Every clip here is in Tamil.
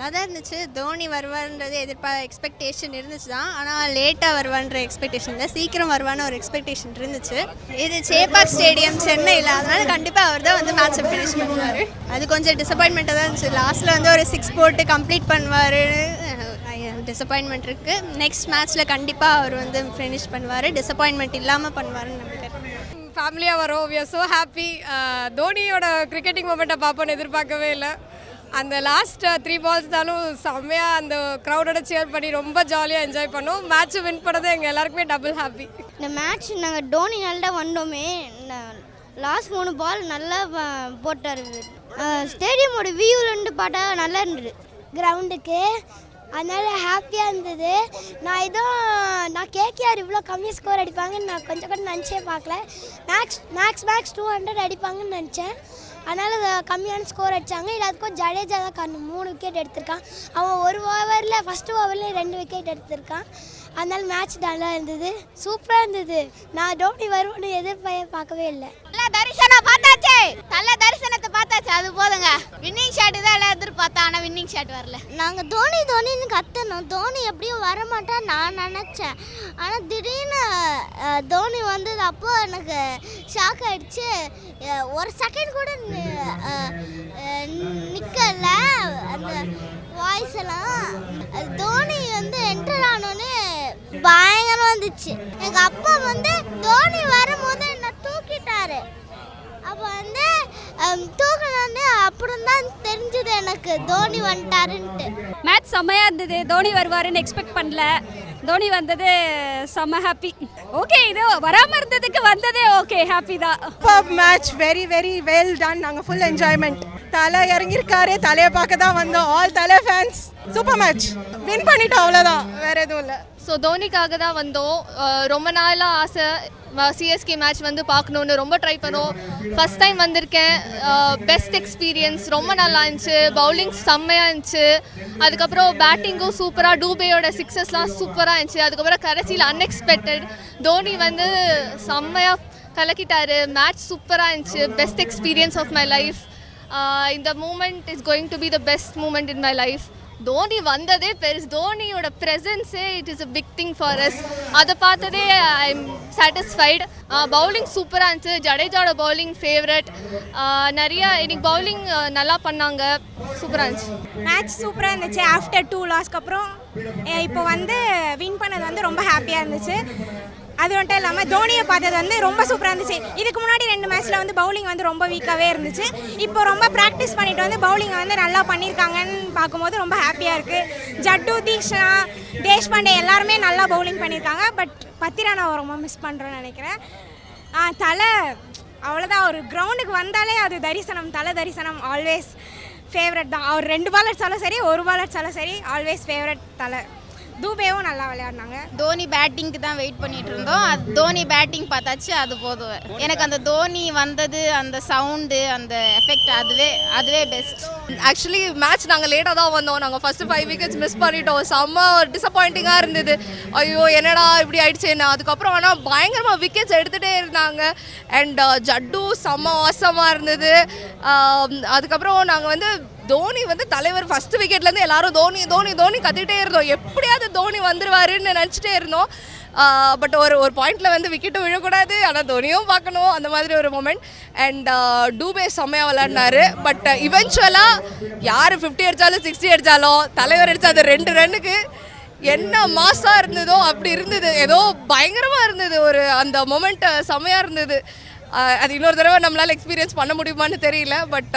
நல்லா தான் இருந்துச்சு. தோனி வருவார்ன்றது எதிர்பார்த்த எக்ஸ்பெக்டேஷன் இருந்துச்சு தான். ஆனால் லேட்டாக வருவான்ற எக்ஸ்பெக்டேஷன் இல்லை. சீக்கிரம் வருவான்னு ஒரு எக்ஸ்பெக்டேஷன் இருந்துச்சு. இது சேப்பாக் ஸ்டேடியம் சென்னையில். அதனால கண்டிப்பாக அவர் தான் வந்து மேட்ச்சை ஃபினிஷ் பண்ணுவார். அது கொஞ்சம் டிசப்பாயின்மெண்ட்டாக தான் இருந்துச்சு. லாஸ்ட்டில் வந்து ஒரு சிக்ஸ் போட்டு கம்ப்ளீட் பண்ணுவார். டிசப்பாயின்மெண்ட் இருக்குது நெக்ஸ்ட் மேட்ச்சில் கண்டிப்பாக அவர் வந்து ஃபினிஷ் பண்ணுவார். டிசப்பாயின்மெண்ட் இல்லாமல் பண்ணுவாருன்னு நினைக்கிறேன் ஃபேமிலியாக வரோம் வி ஆர் ஸோ ஹாப்பி தோனியோட கிரிக்கெட்டிங் மூமெண்ட்டை பார்ப்போன்னு எதிர்பார்க்கவே இல்லை. அந்த லாஸ்ட் த்ரீ uh, பால்ஸ் தானும் செம்மையாக அந்த க்ரௌடோட சேர் பண்ணி ரொம்ப ஜாலியாக என்ஜாய் பண்ணோம். மேட்ச் வின் பண்ணது எங்கள் எல்லாருக்குமே டபுள் ஹாப்பி இந்த மேட்ச் நாங்கள் டோனி நல்லா வந்தோமே. லாஸ்ட் மூணு பால் நல்லா போட்டார் ஸ்டேடியமோட வியூலேருந்து பார்த்தா நல்லா இருந்தது. கிரவுண்டுக்கு அதனால் ஹாப்பியாக இருந்தது. நான் இதுவும் நான் கேகேஆர் இவ்வளோ கம்மி ஸ்கோர் அடிப்பாங்கன்னு நான் கொஞ்சம் கூட நினச்சே பார்க்கல. Max max max two hundred அடிப்பாங்கன்னு நினச்சேன். அதனால் கம்மியான ஸ்கோர் அடித்தாங்க எல்லாத்துக்கும் ஜடேஜா தான் காரணம். மூணு விக்கெட் எடுத்திருக்கான். அவன் ஒரு ஓவரில் ஃபஸ்ட்டு ஓவர்லேயே ரெண்டு விக்கெட் எடுத்திருக்கான். அதனால மேட்ச் நல்லா இருந்தது. சூப்பராக இருந்தது. நான் டோனி வருவோன்னு எதிர்பார்க்கவே பார்க்கவே இல்லை. தரிசனம் பார்த்தாச்சே. நல்ல தரிசனத்தை பார்த்தாச்சு. அது போதுங்க. வின்னிங் ஷாட் தான் எல்லாம் எதிர்பார்த்தா ஆனால் வின்னிங் ஷாட் வரல. நாங்கள் தோனி தோனின்னு கத்தணும் தோனி எப்படியும் வரமாட்டா நான் நினச்சேன். ஆனால் திடீர்னு தோனி வந்தது அப்போ எனக்கு ஷாக் ஆயிடுச்சு. ஒரு செகண்ட் கூட நிற்கல அந்த வாய்ஸ் எல்லாம். தோனி வந்து என்டர் ஆனோன்னு பயங்கரம் வந்துச்சு. எங்கள் அப்பா வந்து தோனி வரும்போது என்னை தூக்கிட்டாரு. அப்போ வந்து தூக்கினோடனே அப்புறம் தான் தெரிஞ்சது எனக்கு. தோனி வந்துட்டாருன்ட்டு. மேட்ச் செம்மையாக இருந்தது. தோனி வருவாருன்னு எக்ஸ்பெக்ட் பண்ணல. தோனி வந்தது செம்ம ஹாப்பி ஓகே இது வராமல் இருந்ததுக்கு வந்ததே ஓகே ஹாப்பி தான். Super match very very well done நாங்கள் ஃபுல் என்ஜாய்மெண்ட் தலை இறங்கியிருக்காரு. தலையை பார்க்க தான் வந்தோம். ஆல் தலை ஃபேன்ஸ் சூப்பர் மேட்ச் வின் பண்ணிட்டோம் அவ்வளோதான் வேற எதுவும் இல்லை. ஸோ தோனிக்காக தான் வந்தோம். ரொம்ப நாளாக ஆசை. சிஎஸ்கே மேட்ச் வந்து பார்க்கணுன்னு ரொம்ப ட்ரை பண்ணோம். ஃபஸ்ட் டைம் வந்திருக்கேன். பெஸ்ட் எக்ஸ்பீரியன்ஸ் ரொம்ப நல்லா இருந்துச்சு. பவுலிங் செம்மையாக இருந்துச்சு. அதுக்கப்புறம் பேட்டிங்கும் சூப்பராக டூபேயோட சிக்ஸஸ்லாம் சூப்பராக இருந்துச்சு. அதுக்கப்புறம் கடைசியில் அன்எக்ஸ்பெக்டட் தோனி வந்து செம்மையாக கலக்கிட்டாரு. மேட்ச் சூப்பராக இருந்துச்சு. Best experience of my life இந்த moment is going to be the best moment in my life Dhoni வந்ததே பெருசு. தோனியோட ப்ரெசன்ஸே it is a big thing for us அதை பார்த்ததே ஐ எம் சாட்டிஸ்ஃபைடு பவுலிங் சூப்பராக இருந்துச்சு. ஜடேஜாவோட பவுலிங் ஃபேவரட் நிறைய இன்னைக்கு பவுலிங் நல்லா பண்ணாங்க. சூப்பராக இருந்துச்சு. மேட்ச் சூப்பராக இருந்துச்சு. ஆஃப்டர் டூ லாஸ்க்கு அப்புறம் இப்போ வந்து வின் பண்ணது வந்து ரொம்ப ஹாப்பியாக இருந்துச்சு. அது மட்டும் இல்லாமல் தோனியை பார்த்தது வந்து ரொம்ப சூப்பராக இருந்துச்சு. இதுக்கு முன்னாடி ரெண்டு மேட்ச்சில் வந்து பவுலிங் வந்து ரொம்ப வீக்காகவே இருந்துச்சு. இப்போ ரொம்ப ப்ராக்டிஸ் பண்ணிட்டு வந்து பவுலிங் வந்து நல்லா பண்ணியிருக்காங்கன்னு பார்க்கும்போது ரொம்ப ஹாப்பியாக இருக்குது ஜட்டு தீக்ஷனா தேஷ்பாண்டே எல்லாருமே நல்லா பவுலிங் பண்ணியிருக்காங்க பட் பத்திரா நான் ரொம்ப மிஸ் பண்ணுறேன்னு நினைக்கிறேன். ஆ, தலை அவ்வளோதான் ஒரு கிரவுண்டுக்கு வந்தாலே அது தரிசனம். தலை தரிசனம் ஆல்வேஸ் ஃபேவரட் தான். அவர் ரெண்டு பால் அடிச்சாலும் சரி ஒரு பால் அடிச்சாலும் சரி ஆல்வேஸ் ஃபேவரட் தலை. தூபேவும் நல்லா விளையாடினாங்க. தோனி பேட்டிங்க்கு தான் வெயிட் பண்ணிட்டு இருந்தோம். அது தோனி பேட்டிங் பார்த்தாச்சு அது போதும். எனக்கு அந்த தோனி வந்தது அந்த சவுண்டு அந்த எஃபெக்ட் அதுவே அதுவே பெஸ்ட் ஆக்சுவலி மேட்ச் நாங்கள் லேட்டாக தான் வந்தோம். நாங்கள் ஃபஸ்ட்டு ஃபைவ் விக்கெட்ஸ் மிஸ் பண்ணிட்டோம். செம்ம டிசப்பாயிண்டிங்காக இருந்தது. ஐயோ என்னடா இப்படி ஆயிடுச்சேன்னு அதுக்கப்புறம் ஆனால் பயங்கரமாக விக்கெட்ஸ் எடுத்துகிட்டே இருந்தாங்க. அண்ட் ஜட்டு செம்ம வாசமாக இருந்தது. ஆம், அதுக்கப்புறம் நாங்கள் வந்து தோனி வந்து தலைவர் ஃபர்ஸ்ட் விக்கெட்லேருந்து எல்லாரும் தோனி தோனி தோனி கத்திட்டே இருந்தோம். எப்படியாவது தோனி வந்துருவாருன்னு நினச்சிட்டே இருந்தோம். பட் ஒரு ஒரு பாயிண்ட்டில் வந்து விக்கெட்டும் விழக்கூடாது. ஆனால் தோனியும் பார்க்கணும். அந்த மாதிரி ஒரு மூமெண்ட் அண்ட் டூபே செம்மையாக விளையாடினாரு. பட் இவென்ச்சுவலாக யார் ஃபிஃப்டி அடித்தாலும் சிக்ஸ்டி அடித்தாலும் தலைவர் அடித்த அது ரெண்டு ரன்னுக்கு என்ன மாசாக இருந்ததோ அப்படி இருந்தது. ஏதோ பயங்கரமாக இருந்தது. ஒரு அந்த மொமெண்ட் செம்மையாக இருந்தது. அது இன்னொரு தடவை நம்மளால் எக்ஸ்பீரியன்ஸ் பண்ண முடியுமான்னு தெரியல. பட்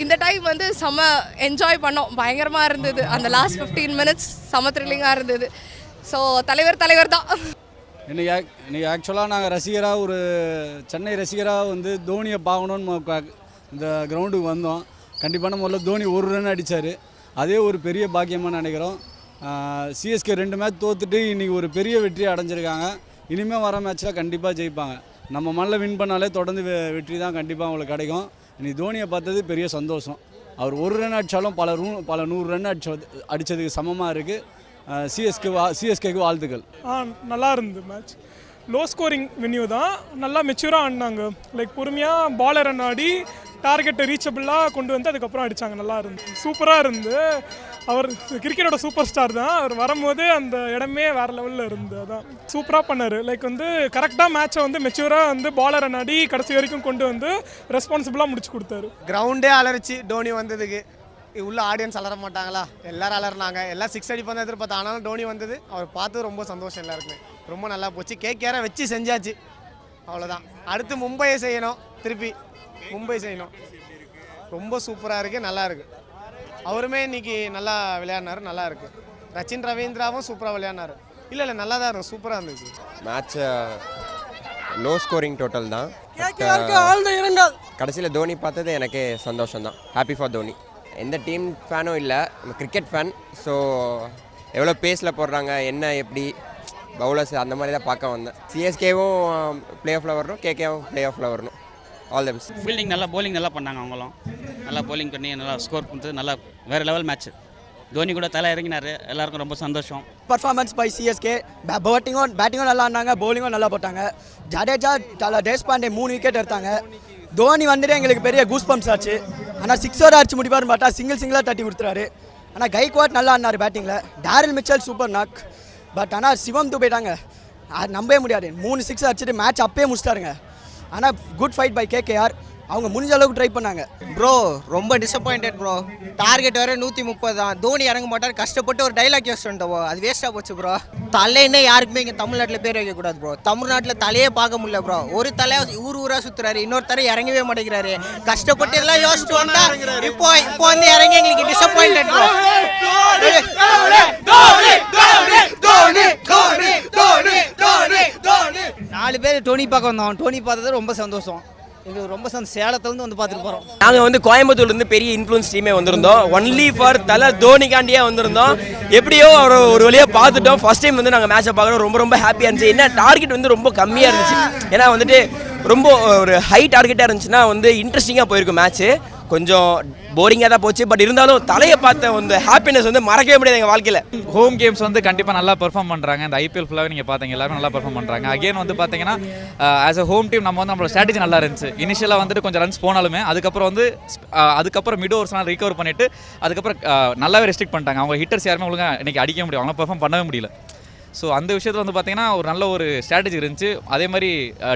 இந்த டைம் வந்து செம என்ஜாய் பண்ணோம். பயங்கரமாக இருந்தது. அந்த லாஸ்ட் ஃபிஃப்டீன் மினிட்ஸ் செம த்ரில்லிங்காக இருந்தது. ஸோ தலைவர் தலைவர் தான். இன்னைக்கு இன்னைக்கு ஆக்சுவலாக நாங்கள் ரசிகராக ஒரு சென்னை ரசிகராக வந்து தோனியை பார்க்கணுன்னு இந்த கிரவுண்டுக்கு வந்தோம். கண்டிப்பான முதல்ல தோனி ஒரு ரன் அடித்தார் அதே ஒரு பெரிய பாக்கியமாக நினைக்கிறோம். சிஎஸ்கே ரெண்டு மேட்ச் தோத்துட்டு இன்றைக்கி ஒரு பெரிய வெற்றி அடைஞ்சிருக்காங்க. இனிமேல் வர மேட்ச்சில் கண்டிப்பாக ஜெயிப்பாங்க. நம்ம மண்ணில் வின் பண்ணாலே தொடர்ந்து வெ- வெற்றி தான் கண்டிப்பாக அவங்களுக்கு கிடைக்கும். இன்னைக்கு தோனியை பார்த்தது பெரிய சந்தோஷம். அவர் ஒரு ரன் அடித்தாலும் பல ரூ பல நூறு ரன் அடிச்ச அடித்ததுக்கு சமமாக இருக்குது சிஎஸ்கே வா சிஎஸ்கேக்கு வாழ்த்துக்கள். ஆ நல்லா இருந்தது மேட்ச் லோ ஸ்கோரிங் வென்யூ தான். நல்லா மெச்சூராக ஆடினாங்க. லைக் பொறுமையாக பாலர் ரன் ஆடி டார்கெட்டை ரீச்சபிளாக கொண்டு வந்து அதுக்கப்புறம் அடித்தாங்க நல்லா இருந்து சூப்பராக இருந்து அவர் கிரிக்கெட்டோட சூப்பர் ஸ்டார் தான். அவர் வரும்போது அந்த இடமே வேறு லெவலில் இருந்து அதான். சூப்பராக பண்ணார். லைக் வந்து கரெக்டாக மேட்சை வந்து மெச்சூராக வந்து பாலரை நடி கடைசி வரைக்கும் கொண்டு வந்து ரெஸ்பான்சிபிளாக முடிச்சு கொடுத்தாரு. கிரவுண்டே அலர்ச்சி டோனி வந்ததுக்கு. உள்ள ஆடியன்ஸ் அலற மாட்டாங்களா? எல்லாரும் அலறினாங்க. எல்லாம் சிக்ஸ் அடி தான் எதிர்பார்த்தா ஆனாலும் டோனி வந்தது. அவர் பார்த்து ரொம்ப சந்தோஷம் எல்லாருக்குமே. ரொம்ப நல்லா போச்சு. கேகேரை வச்சு செஞ்சாச்சு. அவ்வளோதான் அடுத்து மும்பையை செய்யணும். திருப்பி மும்பை செய்யணும். ரொம்ப சூப்பராக இருக்குது நல்லா இருக்குது அவருமே இன்னைக்கு நல்லா விளையாடினாரு நல்லா இருக்கு. ரச்சின் ரவீந்திராவும் சூப்பராக விளையாடினாரு. இல்லை இல்லை நல்லா தான். இருக்கும் சூப்பராக இருந்துச்சு மேட்ச் லோ ஸ்கோரிங் டோட்டல் தான் கடைசியில் தோனி பார்த்தது எனக்கே சந்தோஷம் தான் ஹாப்பி ஃபார் தோனி. எந்த டீம் ஃபேனும் இல்லை கிரிக்கெட் ஃபேன் ஸோ எவ்வளோ பேஸில் போடுறாங்க என்ன எப்படி பவுலர்ஸ் அந்த மாதிரி தான் பார்க்க வந்தேன். சிஎஸ்கேவும் ப்ளே ஆஃபில் வரணும் கேகேவும் ப்ளே ஆஃபில் வரணும். ஆல் த பெஸ்ட் ஃபீல்டிங் நல்லா bowling நல்லா பண்ணாங்க அவங்களும். நல்லா போலிங் பண்ணி நல்லா ஸ்கோர் கொடுத்து நல்லா வேறு லெவல் மேட்ச் தோனி கூட தலை இறங்கினார். எல்லாருக்கும் ரொம்ப சந்தோஷம். பர்ஃபார்மன்ஸ் பை சிஎஸ்கே பேட்டிங்கும் பேட்டிங்கும் நல்லா ஆடினாங்க பவுலிங்கும் நல்லா போட்டாங்க. ஜடேஜா தல தேஷ்பாண்டே மூணு விக்கெட் எடுத்தாங்க. தோனி வந்துட்டு எங்களுக்கு பெரிய கூஸ் பம்ப்ஸ் ஆச்சு ஆனால் சிக்ஸோட அடிச்சு முடிப்பார்னு பார்த்தா சிங்கிள் சிங்கிளாக தட்டி கொடுத்துறாரு. ஆனால் கைக்வாட் நல்லா ஆடினார் பேட்டிங்கில் Daryl Mitchell super knock but ஆனால் சிவம் போயிட்டாங்க. அது நம்பவே முடியாது. மூணு சிக்ஸ் அடிச்சுட்டு மேட்ச் அப்பயே முடிச்சிட்டாருங்க. ஆனால் குட் ஃபைட் பை கேகேஆர் அவங்க முடிஞ்ச அளவுக்கு ட்ரை பண்ணாங்க. ப்ரோ ரொம்ப டிசப்பாயிண்டட் ப்ரோ டார்கெட் வர நூற்றி முப்பது தான். தோனி இறங்க மாட்டார். கஷ்டப்பட்டு ஒரு டைலாக் யூஸ் பண்ணிட்டோம் அது வேஸ்ட்டாக போச்சு ப்ரோ தலைன்னு யாருக்குமே இங்கே தமிழ்நாட்டில் பேர் வைக்கக்கூடாது ப்ரோ தமிழ்நாட்டில் தலையே பார்க்க முடியல ப்ரோ ஒரு தலை ஊர் ஊராக சுற்றுறாரு இன்னொரு தலை இறங்கவே மாட்டேங்கிறாரு. கஷ்டப்பட்டு எல்லாம் யோசிச்சு வந்தா இப்போ இப்போ வந்து இறங்கி எங்களுக்கு டிசப்பாயிண்டட் ப்ரோ நாலு பேர் டோனி பார்க்க வந்தோம். டோனி பார்த்தது ரொம்ப சந்தோஷம். இது ரொம்ப சந்தோஷம் சேலத்துலேருந்து வந்து பார்த்துட்டு போகிறோம் நாங்கள் வந்து கோயம்புத்தூர்லேருந்து பெரிய இன்ஃப்ளூன்ஸ் டீமே வந்திருந்தோம். ஒன்லி ஃபார் தலை தோனிக்காண்டியே வந்திருந்தோம். எப்படியோ அவர் ஒரு வழியாக பார்த்துட்டோம். ஃபர்ஸ்ட் டைம் வந்து நாங்கள் மேட்சை பார்க்குறோம். ரொம்ப ரொம்ப ஹாப்பியாக இருந்துச்சு. என்ன டார்கெட் வந்து ரொம்ப கம்மியாக இருந்துச்சு. ஏன்னா வந்துட்டு ரொம்ப ஒரு ஹை டார்கெட்டாக இருந்துச்சுன்னா வந்து இன்ட்ரெஸ்டிங்காக போயிருக்கும் மேட்ச்சு கொஞ்சம் போரிங்காக தான் போச்சு பட் இருந்தாலும் தலையை பார்த்த அந்த ஹாப்பினஸ் வந்து மறக்கவே முடியாது எங்கள் வாழ்க்கையில். ஹோம் கேம்ஸ் வந்து கண்டிப்பாக நல்லா பெர்ஃபார்ம் பண்ணுறாங்க இந்த ஐபிஎல் ஃபுல்லாகவே நீங்கள் பார்த்தீங்க எல்லாரும் நல்லா பெர்ஃபார்ம் பண்ணுறாங்க அகைன் வந்து பார்த்தீங்கன்னா ஆஸ் அ ஹோம் டீம் நம்ம வந்து நம்மளோட ஸ்ட்ராட்டஜி நல்லா இருந்துச்சு. இனிஷியலாக வந்துட்டு கொஞ்சம் ரன்ஸ் போனாலுமே அதுக்கப்புறம் வந்து அதுக்கப்புறம் மிட் ஓவர்ஸ்லாம் ரிகவர் பண்ணிட்டு அதுக்கப்புறம் நல்லாவே ரெஸ்ட்ரிக்ட் பண்ணிட்டாங்க. அவங்க ஹிட்டர்ஸ் யாருமே ஒழுங்கா இன்னைக்கு அடிக்க முடியும் அவங்க பெர்ஃபார்ம் பண்ணவே முடியல. ஸோ அந்த விஷயத்தில் வந்து பார்த்தீங்கன்னா ஒரு நல்ல ஒரு ஸ்ட்ராட்டஜி இருந்துச்சு. அதே மாதிரி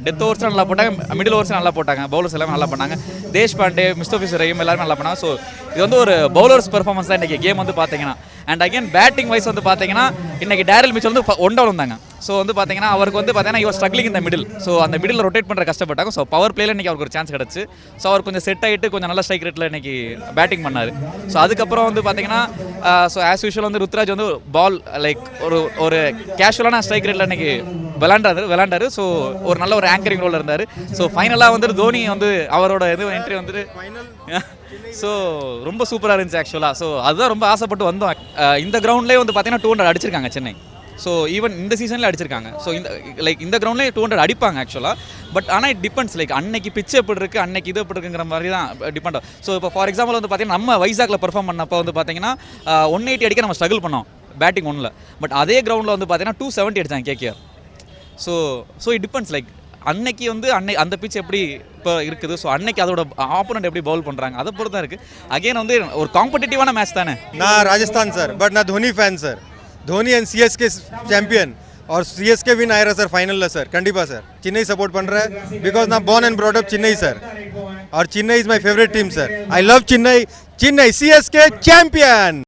டெத் ஓவர்ஸும் நல்லா போட்டாங்க. மிடில் ஓவர்ஸும் நல்லா போட்டாங்க. பவுலர்ஸ் எல்லாமே நல்லா பண்ணாங்க. தேஷ் பாண்டே மிஸ்டோபிஸ் ரஹீம் எல்லாருமே நல்லா பண்ணாங்க. ஸோ இது வந்து ஒரு பவுலர்ஸ் பெர்ஃபார்மன்ஸ் தான் இன்றைக்கி கேம் வந்து பார்த்தீங்கன்னா அண்ட் அகைன் பேட்டிங் வைஸ் வந்து பார்த்தீங்கன்னா இன்றைக்கி டேரல் மிச்சல் வந்து ஒன் டவுன் வந்தாங்க. ஸோ வந்து பார்த்தீங்கன்னா அவருக்கு வந்து பார்த்தீங்கன்னா இவர் ஸ்ட்ரகிளிங் இந்த மிடில் ஸோ அந்த மிடில் ரொட்டேட் பண்ணுற கஷ்டப்பட்டாங்க. ஸோ பவர் பிளேல இன்னைக்கு அவருக்கு ஒரு சான்ஸ் கிடச்சி. ஸோ அவர் கொஞ்சம் செட் ஆகிட்டு கொஞ்சம் நல்ல ஸ்ட்ரைக் ரேட்டில் இன்னைக்கு பேட்டிங் பண்ணார். ஸோ அதுக்கப்புறம் வந்து பார்த்தீங்கன்னா ஸோ ஆஸ் யூஷுவல் வந்து ருத்ராஜ் வந்து பால் லைக் ஒரு ஒரு கேஷுவலான ஸ்ட்ரைக் ரேட்டில் இன்னைக்கு விளாண்டாரு விளாண்டாரு. ஸோ ஒரு நல்ல ஒரு ஆங்கரிங் ரோலில் இருந்தார். ஸோ ஃபைனலாக வந்துட்டு தோனி வந்து அவரோட இது என்ட்ரி வந்துட்டு ஸோ ரொம்ப சூப்பராக இருந்துச்சு ஆக்சுவலாக ஸோ அதுதான் ரொம்ப ஆசைப்பட்டு வந்தோம். இந்த கிரவுண்ட்லேயே வந்து பார்த்தீங்கன்னா டூ ஹண்ட்ரட் அடிச்சிருக்காங்க சென்னை. ஸோ ஈவன் இந்த சீசனில் அடிச்சிருக்காங்க. ஸோ இந்த லைக் இந்த கிரவுண்ட்லேயே டூ ஹண்ட்ரட் அடிப்பாங்க ஆக்சுவலாக பட் ஆனால் இட் டிபெண்ட்ஸ் லைக் அன்னைக்கு பிச் எப்படி இருக்குது அன்னைக்கு இது எப்படி இருக்குங்கிற மாதிரி தான் டிபெண்ட் ஸோ இப்போ ஃபார் எக்ஸாம்பிள் வந்து பார்த்தீங்கன்னா நம்ம வைசாக்கில் பெர்ஃபார்ம் பண்ணப்போ வந்து பார்த்தீங்கன்னா ஒன் எயிட்டி அடிக்க நம்ம ஸ்ட்ரகிள் பண்ணோம் பேட்டிங் ஒன்றில் பட் அதே கிரவுண்டில் வந்து பார்த்தீங்கன்னா டூ செவன்ட்டி அடித்தாங்க KKR so so it depends like அன்னைக்கு வந்து அன்னை அந்த பிச் எப்படி இப்போ இருக்குது. ஸோ அன்னைக்கு அதோட ஆப்போனண்ட் எப்படி பவுல் பண்ணுறாங்க அதை பொறுத்து தான் இருக்குது அகைன் வந்து ஒரு காம்படிட்டிவான மேட்ச் தானே. நான் ராஜஸ்தான் சார் பட் நான் Dhoni fan sir Dhoni and CSK champion और सीएसके विन आएगा सर फाइनल सर कंडीपा सर चेन्नई सपोर्ट पन रहा है बिकॉज ना born and brought up Chennai sir और Chennai is my favourite team sir I love Chennai Chennai CSK champion